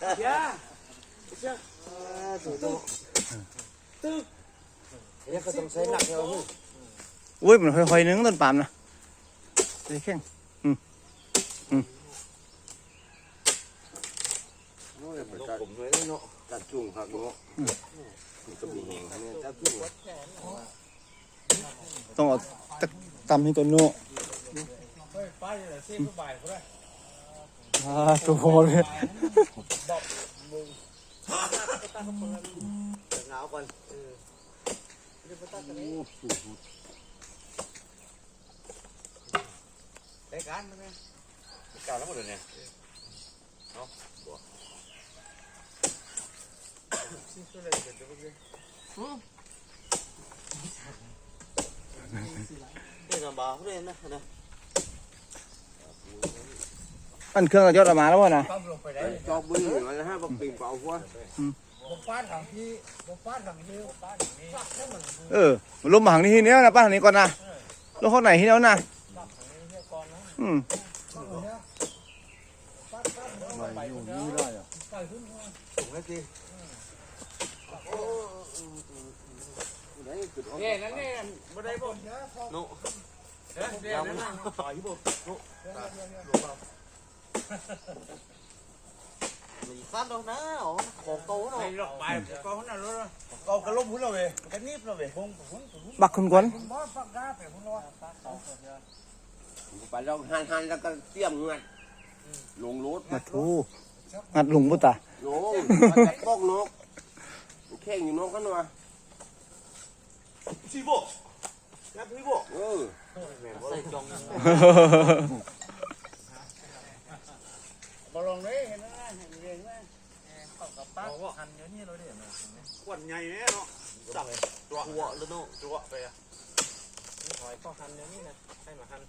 อย่าถูกต้องเนี่ยก็ต้องใช้หนักเท่านี้อุ้ยมันค่อยๆนึงต้นปาล์มนะใจแข็งโอ้ยไปตัดผมเลยเนาะตัดจุ่งผักเนาะมันก็มีแหงเนี่ยตัดจุ่งต้องเอาตักตำให้ก่อนเนาะไปเลยเส้นผู้บ่ายเขาได้อ่าตัวพอเลย หนาวก่อนรายการมันไงกล่าวแล้วหมดเลยเนี่ยซิสุดเลยเดี๋ยวไป เลยนี่ลำบากเลยนะนะปั้นเครื่องกับยอดออกมาแล้ววะนะปั๊มลงไปได้จอบบึ้งมันนะฮะบักปิ่งเป่าหัวบกฟาดถังที่บกฟาดถังที่บกฟาดถังนี้ฟาดให้มันเออมันล้มมาทางนี้ทีเนี้ยนะป้าทางนี้ก่อนนะลงข้างไหนทีเนี้ยนะฟาดถังนี้เรียกก่อนนะอืมฟาดเนี่ยฟาดฟาดมันไปอยู่นี่ได้เหรอไปขึ้นมาถูกไหมจีโอ้ไหนจุดอ่อนเนี่ยนั่นเนี่ยบ่ได้บ่เนี่ยพอโน่เดี๋ยวเดี๋ยวนั่นน่ะต่อยบ่มีสั้น แล้วนะอ๋อของโตเนาะไปหลอกไปก็หุ่นน่ะรู้แล้วก็กระลมหุ่นเราเว้ยกันนิบเราเว้ยหุ่นหุ่นหุ่นบักคนก่อนหุ่นบ่ฟักได้แต่หุ่นว่าไปเราหันหันแล้วก็เตรียมงัดลงรถมาทูงัดหลุงพุตตาลงมาจากป้องนกแข่งอยู่นกกันวะสิบ่ยับพี่บ่เออ ใส่จงบ่ลอง เลยเห็นไหมเห็นเองไหมเข้ากับป้าหันเยอะนี่เราดิขวดใหญ่แน่เนาะจับตัวหัวแล้วเนาะตัวไปอะหอยก็หันเยอะนี่นะให้มาหัน